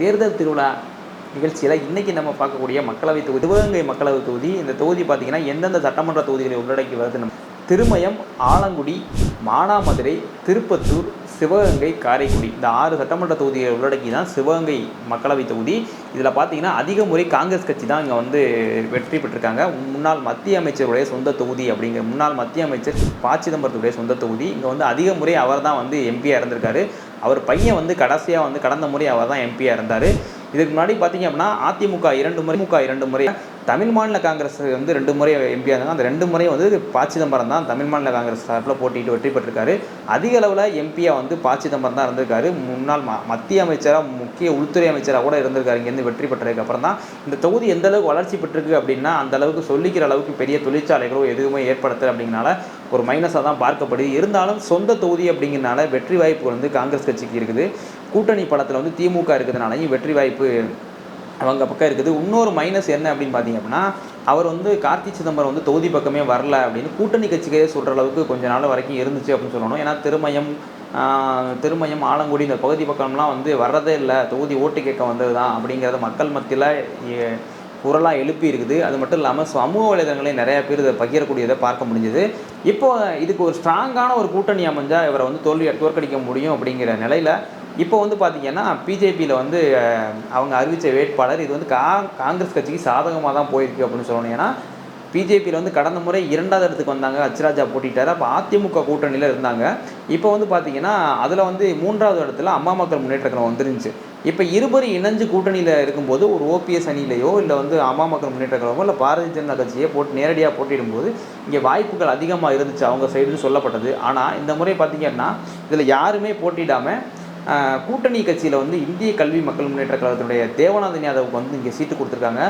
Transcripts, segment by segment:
தேர்தல் திருவிழா நிகழ்ச்சியில் இன்றைக்கி நம்ம பார்க்கக்கூடிய மக்களவை தொகுதி சிவகங்கை மக்களவை தொகுதி இந்த தொகுதி பார்த்திங்கன்னா எந்தெந்த சட்டமன்ற தொகுதிகளை உள்ளடக்கி வருது நம்ம திருமயம் ஆலங்குடி மானாமதுரை திருப்பத்தூர் சிவகங்கை காரைக்குடி. இந்த ஆறு சட்டமன்ற தொகுதிகளை உள்ளடக்கி தான் சிவகங்கை மக்களவை தொகுதி. இதில் பார்த்தீங்கன்னா அதிக முறை காங்கிரஸ் கட்சி தான் இங்கே வந்து வெற்றி பெற்றிருக்காங்க. முன்னாள் மத்திய அமைச்சருடைய சொந்த தொகுதி அப்படிங்கிற முன்னாள் மத்திய அமைச்சர் ப. சிதம்பரத்துடைய சொந்த தொகுதி. இங்கே வந்து அதிக முறை அவர் தான் வந்து எம்பியாக இருந்திருக்காரு அவர் பையன் வந்து கடைசியாக வந்து கடந்த முறை அவர் தான் எம்பியாக இருந்தார். இதுக்கு முன்னாடி பார்த்தீங்க அப்படின்னா அதிமுக இரண்டு முறை முக இரண்டு முறை தமிழ் மாநில காங்கிரஸ் வந்து ரெண்டு முறை எம்பியாக இருந்தாங்க. அந்த ரெண்டு முறையும் வந்து ப சிதம்பரம் தான் தமிழ் மாநில காங்கிரஸ் சார்பில் போட்டிட்டு வெற்றி பெற்றிருக்காரு. அதிக அளவில் எம்பியாக வந்து ப சிதம்பரம் தான் இருந்திருக்காரு. முன்னாள் ம மத்திய அமைச்சராக முக்கிய உள்துறை அமைச்சராக கூட இருந்திருக்காரு. இங்கேருந்து வெற்றி பெற்றதுக்கு அப்புறம் தான். இந்த தொகுதி எந்த அளவுக்கு வளர்ச்சி பெற்றிருக்கு அப்படின்னா அந்த அளவுக்கு சொல்லிக்கிற அளவுக்கு பெரிய தொழிற்சாலைகளோ எதுவுமே ஏற்படுத்தலை அப்படிங்கனால ஒரு மைனஸாக தான் பார்க்கப்படுது. இருந்தாலும் சொந்த தொகுதி அப்படிங்கிறனால வெற்றி வாய்ப்பு வந்து காங்கிரஸ் கட்சிக்கு இருக்குது. கூட்டணி படத்தில் வந்து திமுக இருக்கிறதுனாலையும் வெற்றி வாய்ப்பு அவங்க பக்கம் இருக்குது. இன்னொரு மைனஸ் என்ன அப்படின்னு பார்த்தீங்க அப்படின்னா அவர் வந்து கார்த்தி சிதம்பரம் வந்து தொகுதி பக்கமே வரல அப்படின்னு கூட்டணி கட்சிகளே சொல்கிற அளவுக்கு கொஞ்ச நாள் வரைக்கும் இருந்துச்சு அப்படின்னு சொல்லணும். ஏன்னா திருமயம் திருமயம் ஆலங்குடி இந்த பகுதி பக்கம்லாம் வந்து வர்றதே இல்லை. தொகுதி ஓட்டு கேட்க வந்தது தான் அப்படிங்கிறத மக்கள் மத்தியில் குரலாக எழுப்பி இருக்குது. அது மட்டும் இல்லாமல் சமூக வலைதளங்களையும் நிறையா பேர் இதை பகிரக்கூடியதை பார்க்க முடிஞ்சுது. இப்போ இதுக்கு ஒரு ஸ்ட்ராங்கான ஒரு கூட்டணி அமைஞ்சால் இவரை வந்து தோல்வி தோற்கடிக்க முடியும் அப்படிங்கிற நிலையில் இப்போ வந்து பார்த்தீங்கன்னா பிஜேபியில் வந்து அவங்க அறிவித்த வேட்பாளர் இது வந்து கா காங்கிரஸ் கட்சிக்கு சாதகமாக தான் போயிருக்கு அப்படின்னு சொல்லணும். ஏன்னா பிஜேபியில் வந்து கடந்த முறை இரண்டாவது இடத்துக்கு வந்தாங்க அச்சுராஜா போட்டிட்டார். அப்போ அதிமுக கூட்டணியில் இருந்தாங்க. இப்போ வந்து பார்த்தீங்கன்னா அதில் வந்து மூன்றாவது இடத்துல அம்மா மக்கள் முன்னேற்ற கழகம் வந்துருந்துச்சு. இப்போ இருபரும் இணைஞ்சு கூட்டணியில் இருக்கும்போது ஒரு ஓபிஎஸ் அணியிலையோ இல்லை வந்து அம்மா மக்கள் முன்னேற்ற கழகமோ இல்லை பாரதிய ஜனதா கட்சியை போட்டு நேரடியாக போட்டியிடும்போது இங்கே வாய்ப்புகள் அதிகமாக இருந்துச்சு அவங்க சைடுன்னு சொல்லப்பட்டது. ஆனால் இந்த முறை பார்த்திங்கன்னா இதில் யாருமே போட்டியிடாமல் கூட்டணி கட்சியில் வந்து இந்திய கல்வி மக்கள் முன்னேற்ற கழகத்தினுடைய தேவநாதன் யாதவுக்கு வந்து இங்கே சீட்டு கொடுத்துருக்காங்க.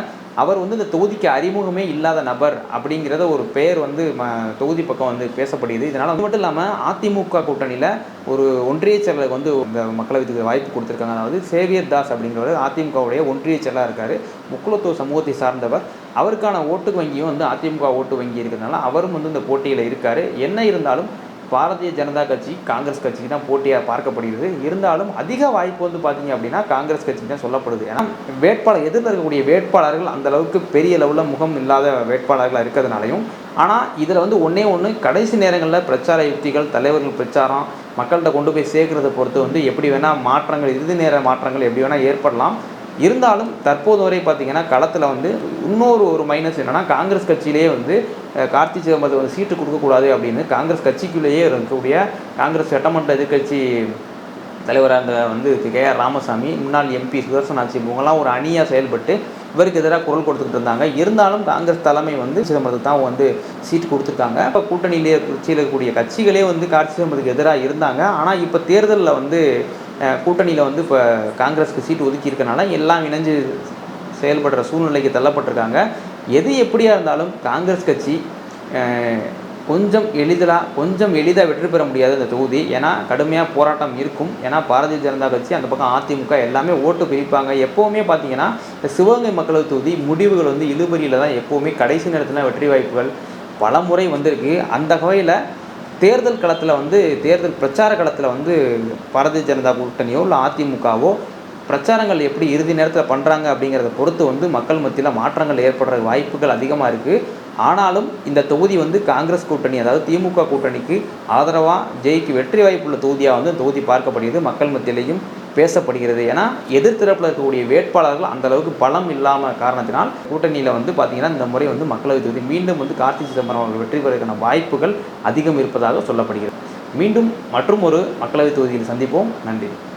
அவர் வந்து இந்த தொகுதிக்கு அறிமுகமே இல்லாத நபர் அப்படிங்கிறத ஒரு பெயர் வந்து ம தொகுதி பக்கம் வந்து பேசப்படுகிறது. இதனால் அது மட்டும் இல்லாமல் அதிமுக கூட்டணியில் ஒரு ஒன்றிய செயலருக்கு வந்து இந்த மக்களவைக்கு வாய்ப்பு கொடுத்துருக்காங்க. அதாவது சேவியர் தாஸ் அப்படிங்கிறவர் அதிமுகவுடைய ஒன்றிய செயலாக இருக்கார். முக்குலத்துவ சமூகத்தை சார்ந்தவர். அவருக்கான ஓட்டு வங்கியும் வந்து அதிமுக ஓட்டு வங்கி இருக்கிறதுனால அவரும் வந்து இந்த போட்டியில் இருக்கார். என்ன இருந்தாலும் பாரதிய ஜனதா கட்சி காங்கிரஸ் கட்சிக்கு தான் போட்டியாக பார்க்கப்படுகிறது. இருந்தாலும் அதிக வாய்ப்பு வந்து பார்த்தீங்க அப்படின்னா காங்கிரஸ் கட்சிக்கு தான் சொல்லப்படுது. ஏன்னா வேட்பாளர் எதிர்த்து இருக்கக்கூடிய வேட்பாளர்கள் அந்த அளவுக்கு பெரிய லெவலில் முகம் இல்லாத வேட்பாளர்களாக இருக்கிறதுனாலையும் ஆனால் இதில் வந்து ஒன்றே ஒன்று கடைசி நேரங்களில் பிரச்சார யுக்திகள் தலைவர்கள் பிரச்சாரம் மக்கள்கிட்ட கொண்டு போய் சேர்க்கறதை பொறுத்து வந்து எப்படி வேணால் மாற்றங்கள் இறுதி நேர மாற்றங்கள் எப்படி வேணால் ஏற்படலாம். இருந்தாலும் தற்போது வரை பார்த்திங்கன்னா களத்தில் வந்து இன்னொரு ஒரு மைனஸ் என்னென்னா காங்கிரஸ் கட்சியிலேயே வந்து கார்த்தி சிதம்பரத்துக்கு வந்து சீட்டு கொடுக்கக்கூடாது அப்படின்னு காங்கிரஸ் கட்சிக்குள்ளேயே இருக்கக்கூடிய காங்கிரஸ் சட்டமன்ற எதிர்கட்சி தலைவராக அந்த வந்து கே ஆர் ராமசாமி முன்னாள் எம்பி சுதர்சன் ஆட்சி இவங்கெல்லாம் ஒரு அணியாக செயல்பட்டு இவருக்கு எதிராக குரல் கொடுத்துக்கிட்டு இருந்தாங்க. இருந்தாலும் காங்கிரஸ் தலைமை வந்து சிதம்பரத்துக்கு தான் வந்து சீட்டு கொடுத்துருக்காங்க. இப்போ கூட்டணியிலே கட்சியில் இருக்கக்கூடிய கட்சிகளே வந்து கார்த்தி சிதம்பரத்துக்கு எதிராக இருந்தாங்க. ஆனால் இப்போ தேர்தலில் வந்து கூட்டணியில் வந்து இப்போ காங்கிரஸுக்கு சீட்டு ஒதுக்கியிருக்கனால எல்லாம் இணைஞ்சு செயல்படுற சூழ்நிலைக்கு தள்ளப்பட்டிருக்காங்க. எது எப்படியாக இருந்தாலும் காங்கிரஸ் கட்சி கொஞ்சம் எளிதலாக கொஞ்சம் எளிதாக வெற்றி பெற முடியாது அந்த தொகுதி. ஏன்னா கடுமையாக போராட்டம் இருக்கும். ஏன்னா பாரதிய ஜனதா கட்சி அந்த பக்கம் அதிமுக எல்லாமே ஓட்டு பிரிப்பாங்க. எப்போவுமே பார்த்தீங்கன்னா இந்த சிவகங்கை மக்களவை தொகுதி முடிவுகள் வந்து இழுபறியில் தான் எப்போவுமே கடைசி நேரத்தில் வெற்றி வாய்ப்புகள் பல முறை வந்திருக்கு. அந்த வகையில் தேர்தல் களத்தில் வந்து தேர்தல் பிரச்சார களத்தில் வந்து பாரதிய ஜனதா கூட்டணியோ இல்லை அதிமுகவோ பிரச்சாரங்கள் எப்படி இறுதி நேரத்தில் பண்ணுறாங்க அப்படிங்கிறத பொறுத்து வந்து மக்கள் மத்தியில் மாற்றங்கள் ஏற்படுற வாய்ப்புகள் அதிகமாக இருக்குது ஆனாலும் இந்த தொகுதி வந்து காங்கிரஸ் கூட்டணி அதாவது திமுக கூட்டணிக்கு ஆதரவாக ஜெயிக்கு வெற்றி வாய்ப்புள்ள தொகுதியாக வந்து தொகுதி பார்க்கப்படுகிறது. மக்கள் மத்தியிலையும் பேசப்படுகிறது. ஏன்னா எதிர்த்தரப்பில் இருக்கக்கூடிய வேட்பாளர்கள் அந்த அளவுக்கு பலம் இல்லாமல் காரணத்தினால் கூட்டணியில் வந்து பார்த்திங்கன்னா இந்த முறை வந்து மக்களவை தொகுதி மீண்டும் வந்து கார்த்தி சிதம்பரம் அவர்கள் வெற்றி பெறுவதற்கான வாய்ப்புகள் அதிகம் இருப்பதாக சொல்லப்படுகிறது. மீண்டும் மற்றும் ஒரு மக்களவை தொகுதியில் சந்திப்போம். நன்றி.